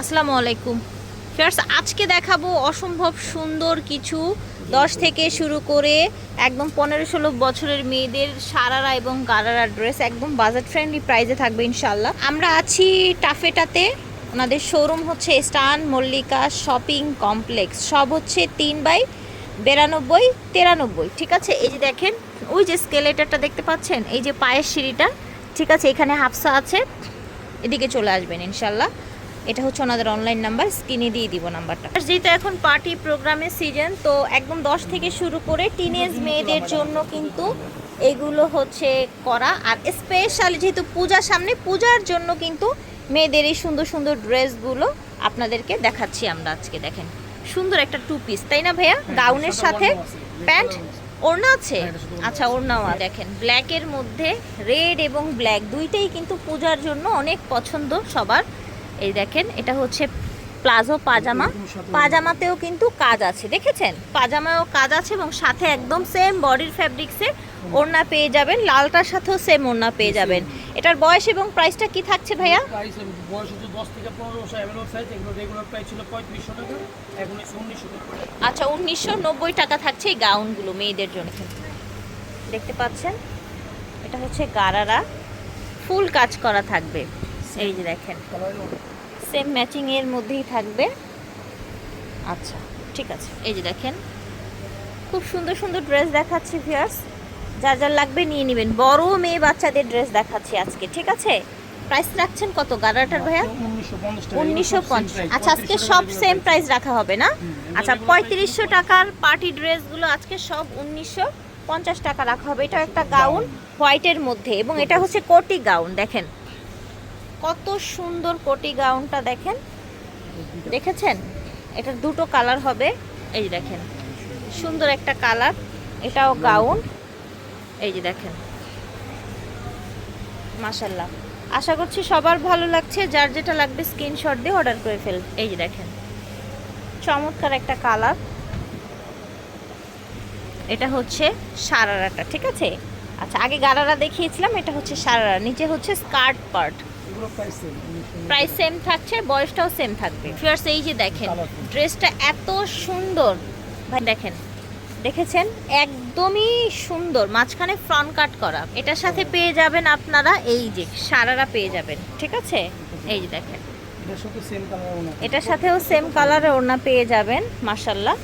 আসসালামু আলাইকুম। ফিয়ার্স, আজকে দেখাবো অসম্ভব সুন্দর কিছু। দশ থেকে শুরু করে একদম পনেরো ষোলো বছরের মেয়েদের সারারা এবং গারারা ড্রেস একদম বাজেট ফ্রেন্ডলি প্রাইজে থাকবে ইনশাল্লাহ আমরা আছি টাফেটাতে। ওনাদের শোরুম হচ্ছে স্টান, মল্লিকা, শপিং কমপ্লেক্স। সব হচ্ছে তিন বাই বিরানব্বই, তেরানব্বই। ঠিক আছে? এই যে দেখেন, ওই যে স্কেলেটারটা দেখতে পাচ্ছেন? এই যে পায়ের সিঁড়িটা। ঠিক আছে? এখানে হাফসা আছে। এদিকে চলে আসবেন ইনশাল্লাহ এটা হচ্ছে ওনাদের অনলাইন নাম্বার স্ক্রিনে দিয়ে দিব নাম্বারটা যেহেতু এখন পার্টি প্রোগ্রামের সিজন তো একদম দশ থেকে শুরু করে টিনেজ মেয়েদের জন্য কিন্তু এগুলো হচ্ছে করা। আর স্পেশালি যেহেতু পূজা সামনে পূজার জন্য কিন্তু মেয়েদের এই সুন্দর সুন্দর ড্রেসগুলো আপনাদেরকে দেখাচ্ছি আমরা আজকে দেখেন। সুন্দর একটা টু পিস তাই না ভাইয়া? গাউনের সাথে প্যান্ট ওড়না আছে? আচ্ছা ওড়নাও দেখেন। ব্ল্যাকের মধ্যে রেড এবং ব্ল্যাক দুইটাই কিন্তু পূজার জন্য অনেক পছন্দ সবার। এই দেখেন এটা হচ্ছে প্লাজো পাজামা। পাজামাতেও কিন্তু কাজ আছে দেখেছেন? পাজামাও কাজ আছে এবং সাথে একদম সেম বডির ফ্যাব্রিক্সে ওড়না পেয়ে যাবেন। লালটার সাথেও সেম ওড়না পেয়ে যাবেন। এটার বয়স এবং প্রাইসটা কি থাকছে ভাইয়া? আচ্ছা উনিশশো নব্বই টাকা থাকছে এই গাউনগুলো মেয়েদের জন্য। দেখতে পাচ্ছেন? এটা হচ্ছে গারারা। ফুল কাজ করা থাকবে। এই যে দেখেন। সেম ম্যাচিং এর মধ্যেই থাকবে। আচ্ছা। ঠিক আছে এই যে দেখেন। খুব সুন্দর সুন্দর ড্রেস দেখাচ্ছি ভিয়ার্স যার যার লাগবে নিয়ে নেবেন। বড় মেয়ে বাচ্চাদের ড্রেস দেখাচ্ছি আজকে ঠিক আছে? প্রাইস রাখছেন কত? গারাটার ভাইয়া? উনিশশো পঞ্চাশ। আচ্ছা আজকে সব সেম প্রাইস রাখা হবে না? আচ্ছা পঁয়ত্রিশশো টাকার পার্টি ড্রেসগুলো আজকে সব উনিশশো পঞ্চাশ টাকা রাখা হবে। এটা একটা গাউন হোয়াইটের মধ্যে এবং এটা হচ্ছে কোটি গাউন দেখেন। কত সুন্দর কোটি গাউনটা দেখেন। দেখেছেন? এটা দুটো কালার হবে। এই দেখেন, সুন্দর একটা কালার। এটাও গাউন। এই যে দেখেন। মাশাল্লাহ আশা করছি সবার ভালো লাগছে। যার যেটা লাগবে স্ক্রিনশট দিয়ে অর্ডার করে ফেল এই যে দেখেন। চমৎকার একটা কালার। এটা হচ্ছে সারারাটা, ঠিক আছে? আচ্ছা আগে গারারা দেখিয়েছিলাম, এটা হচ্ছে সারারা। নিচে হচ্ছে স্কার্ট পার্ট। প্রাইস সেম থাকছে বয়সটাও সেম থাকবে। ফিয়ার্স এই যে দেখেন ড্রেসটা এত সুন্দর। ভাই দেখেন দেখেছেন? একদমই সুন্দর মাঝখানে ফ্রন্ট কাট করা। এটার সাথে পেয়ে যাবেন আপনারা এই যে সারারা পেয়ে যাবেন ঠিক আছে? এই যে দেখেন। এটার সাথেও সেম কালারের ওড়না পেয়ে যাবেন মাশাল্লাহ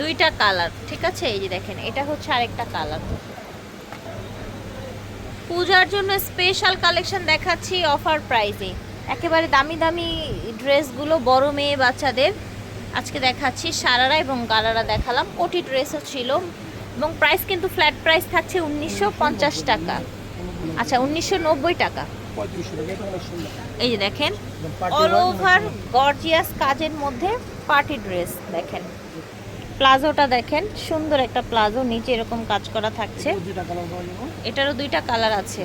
দুইটা কালার ঠিক আছে? এই যে দেখেন এটা হচ্ছে আরেকটা কালার পূজার জন্য স্পেশাল কালেকশন দেখাচ্ছি অফার প্রাইসে একেবারে দামি দামি ড্রেসগুলো বড় মেয়ে বাচ্চাদের। আজকে দেখাচ্ছি সারারা এবং গালারা দেখালাম। কোটি ড্রেসও ছিল। এবং প্রাইস কিন্তু ফ্ল্যাট প্রাইস থাকছে উনিশশো পঞ্চাশ টাকা। আচ্ছা উনিশশো নব্বই টাকা। এই যে দেখেন অল ওভার গর্জিয়াস কাজের মধ্যে পার্টি ড্রেস দেখেন। প্লাজোটা দেখেন, সুন্দর একটা প্লাজো, নিচে এরকম কাজ করা থাকছে। এটারও দুইটা কালার আছে।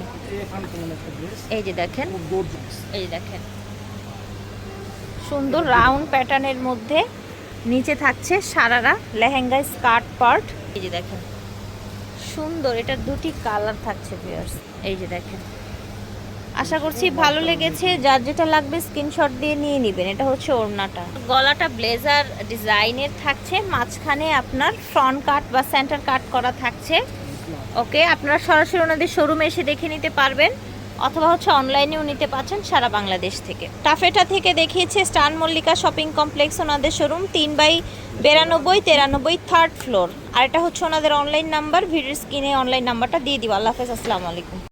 এই যে দেখেন, এই দেখেন। সুন্দর রাউন্ড প্যাটার্নের মধ্যে নিচে থাকছে সারারা লেহেঙ্গা স্কার্ট পার্ট। এই যে দেখেন, সুন্দর, এটার দুটি কালার থাকছে ভিউয়ার্স এই যে দেখেন। আশা করছি ভালো লেগেছে। যার যেটা লাগবে স্ক্রিনশট দিয়ে নিয়ে নেবেন। এটা হচ্ছে ওড়নাটা। গলাটা ব্লেজার ডিজাইনের থাকছে। মাঝখানে আপনার ফ্রন্ট কাট বা সেন্টার কাট করা থাকছে। ওকে, আপনারা সরাসরি ওনাদের শোরুমে এসে দেখে নিতে পারবেন। অথবা হচ্ছে অনলাইনেও নিতে পারছেন সারা বাংলাদেশ থেকে। টাফেটা থেকে দেখিয়েছে স্টান মল্লিকা শপিং কমপ্লেক্স ওনাদের শোরুম তিন বাই বিরানব্বই, তেরানব্বই থার্ড ফ্লোর আর এটা হচ্ছে ওনাদের অনলাইন নাম্বার ভিডিও স্ক্রিনে অনলাইন নাম্বারটা দিয়ে দিব। আল্লাহ হাফেজ, আসসালামু আলাইকুম।